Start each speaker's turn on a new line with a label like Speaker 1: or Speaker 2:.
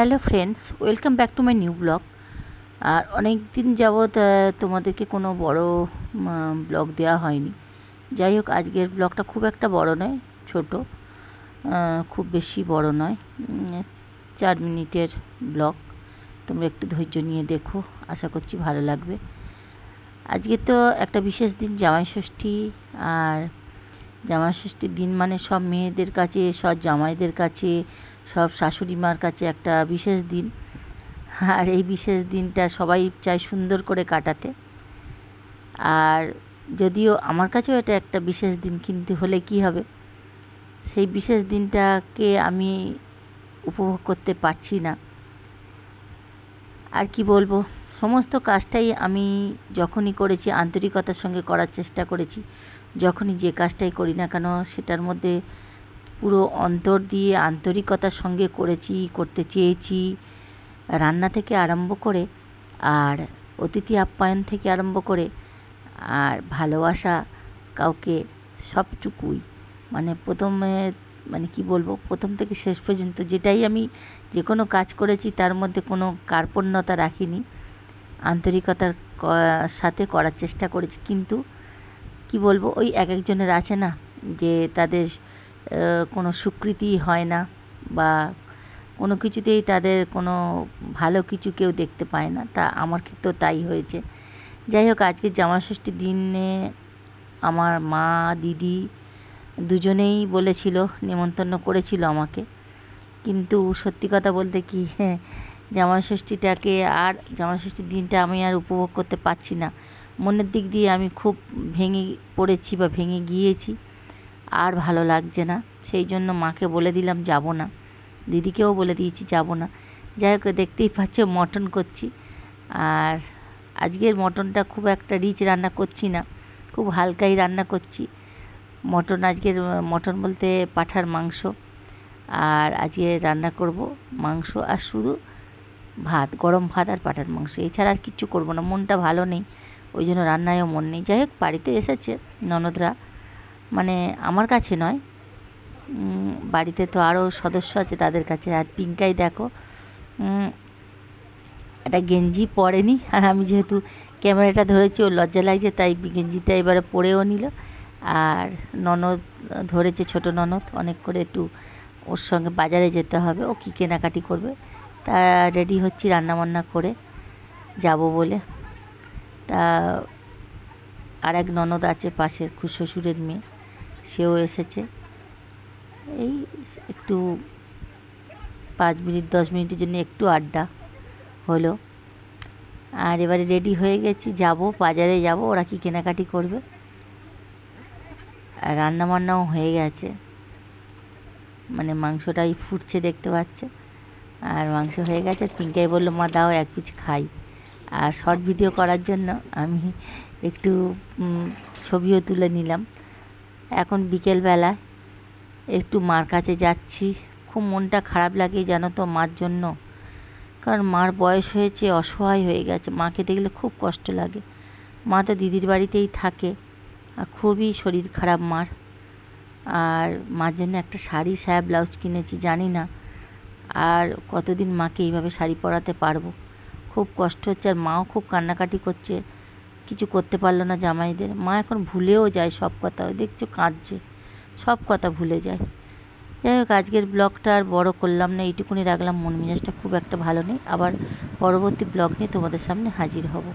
Speaker 1: Hello friends welcome back to my new blog আর অনেক দিন যাবৎ তোমাদেরকে কোনো বড় ব্লগ দেওয়া হয়নি। যাই হোক, আজকের ব্লগটা খুব একটা বড় নয়, ছোট। খুব বেশি বড় নয় চার মিনিটের ব্লগ তোমরা একটু ধৈর্য নিয়ে দেখো, আশা করছি ভালো লাগবে। আজকে তো একটা বিশেষ দিন, জামাই ষষ্ঠী। আর জামাই ষষ্ঠীর দিন মানে সব মেয়েদের কাছে, সব জামাইদের কাছে সব শাশুড়ি মার কাছে একটা বিশেষ দিন। আর এই বিশেষ দিনটা সবাই চায় সুন্দর করে কাটাতে। আর যদিও আমার কাছেও এটা একটা বিশেষ দিন, কিন্তু হলে কি হবে? সেই বিশেষ দিনটাকে আমি উপভোগ করতে পারছি না। আর কি বলব? সমস্ত কাজটাই আমি যখনই করেছি, আন্তরিকতার সঙ্গে করার চেষ্টা করেছি, যখনই যে কাজটাই করি না কেন, সেটার মধ্যে পুরো অন্তর দিয়ে আন্তরিকতার সঙ্গে করেছি, করতে চেয়েছি, রান্না থেকে আরম্ভ করে আর অতিথি আপ্যায়ন থেকে আরম্ভ করে আর ভালোবাসা কাউকে সবটুকুই। মানে প্রথমে মানে কি বলব, প্রথম থেকে শেষ পর্যন্ত যেটাই আমি যে কোনো কাজ করেছি তার মধ্যে কোনো কার্পণ্যতা রাখিনি। আন্তরিকতার সাথে করার চেষ্টা করেছি। কিন্তু কি বলব, ওই এক একজনের আছে না যে তাদের কোনো স্বীকৃতি হয় না বা কোনো কিছুতেই তাদের কোনো ভালো কিছু কেউ দেখতে পায় না। তা আমার ক্ষেত্রেও তাই হয়েছে। যাই হোক, আজকে জামা ষষ্ঠীর দিনে আমার মা, দিদি দুজনেই বলেছিল নেমন্তন্ন করেছিল আমাকে। কিন্তু সত্যি কথা বলতে কি হ্যাঁ জামা ষষ্ঠীটাকে আর জামা ষষ্ঠীর দিনটা আমি আর উপভোগ করতে পারছি না। মনের দিক দিয়ে আমি খুব ভেঙে পড়েছি বা ভেঙে গিয়েছি। আর ভালো লাগছে না। সেই জন্য মাকে বলে দিলাম, যাব না। দিদিকেও বলে দিয়েছি, যাব না। যাই হোক, দেখতেই পাচ্ছ মটন করছি। আর আজকের মটনটা খুব একটা রিচ রান্না করছি না, খুব হালকাই রান্না করছি। মটন আজকের, মটন বলতে পাঠার মাংস। আর আজকে রান্না করব মাংস আর শুধু ভাত, গরম ভাত আর পাঠার মাংস। এছাড়া আর কিচ্ছু করব না, মনটা ভালো নেই। ওই জন্য রান্নায়ও মন নেই। যাই হোক, বাড়িতে এসেছে ননদরা। মানে আমার কাছে নয়। বাড়িতে তো আরও সদস্য আছে তাদের কাছে। আর পিঙ্কাই দেখো একটা গেঞ্জি পরেনি। আর আমি যেহেতু ক্যামেরাটা ধরেছি, ও লজ্জা লাগছে, তাই গেঞ্জিটা এবারে পরেও নিল। আর ননদ ধরেছে, ছোট ননদ, অনেক করে একটু ওর সঙ্গে বাজারে যেতে হবে। ও কী কেনাকাটি করবে? তা রেডি হচ্ছি রান্নাবান্না করে যাব বলে। তা আর এক ননদ আছে পাশের খুব শ্বশুরের মেয়ে। সেও এসেছে। এই একটু পাঁচ মিনিট, দশ মিনিটের জন্য একটু আড্ডা হলো। আর এবারে রেডি হয়ে গেছি, যাব, বাজারে যাব, ওরা কি কেনাকাটি করবে? আর রান্না বান্নাও হয়ে গেছে। মানে মাংসটাই ফুটছে দেখতে পাচ্ছে। আর মাংস হয়ে গেছে। পিঙ্কাই বলল, মা, দাও, এক পিস খাই। আর শর্ট ভিডিও করার জন্য আমি একটু ছবিও তুলে নিলাম। এখন বিকেলবেলা একটু মার কাছে যাচ্ছি। খুব মনটা খারাপ লাগে জানো তো মার জন্য। কারণ মার বয়স হয়েছে, অসহায় হয়ে গেছে। মাকে দেখলে খুব কষ্ট লাগে। মা তো দিদির বাড়িতেই থাকে আর খুবই শরীর খারাপ মার। আর মার জন্য একটা শাড়ি, সায়া ব্লাউজ কিনেছি, জানি না। আর কতদিন মাকে এইভাবে শাড়ি পরাতে পারব? খুব কষ্ট হচ্ছে আর মাও খুব কান্নাকাটি করছে। কিছু করতে পারল না জামাইদের। মা এখন ভুলেও যায় সব কথা। দেখছ কাঁদছে। সব কথা ভুলে যায়। যাই হোক, আজকের ব্লগটা আর বড় করলাম না, এইটুকুনি রাখলাম। মন মেজাজটা খুব একটা ভালো নেই। আবার পরবর্তী ব্লগ নিয়ে তোমাদের সামনে হাজির হব।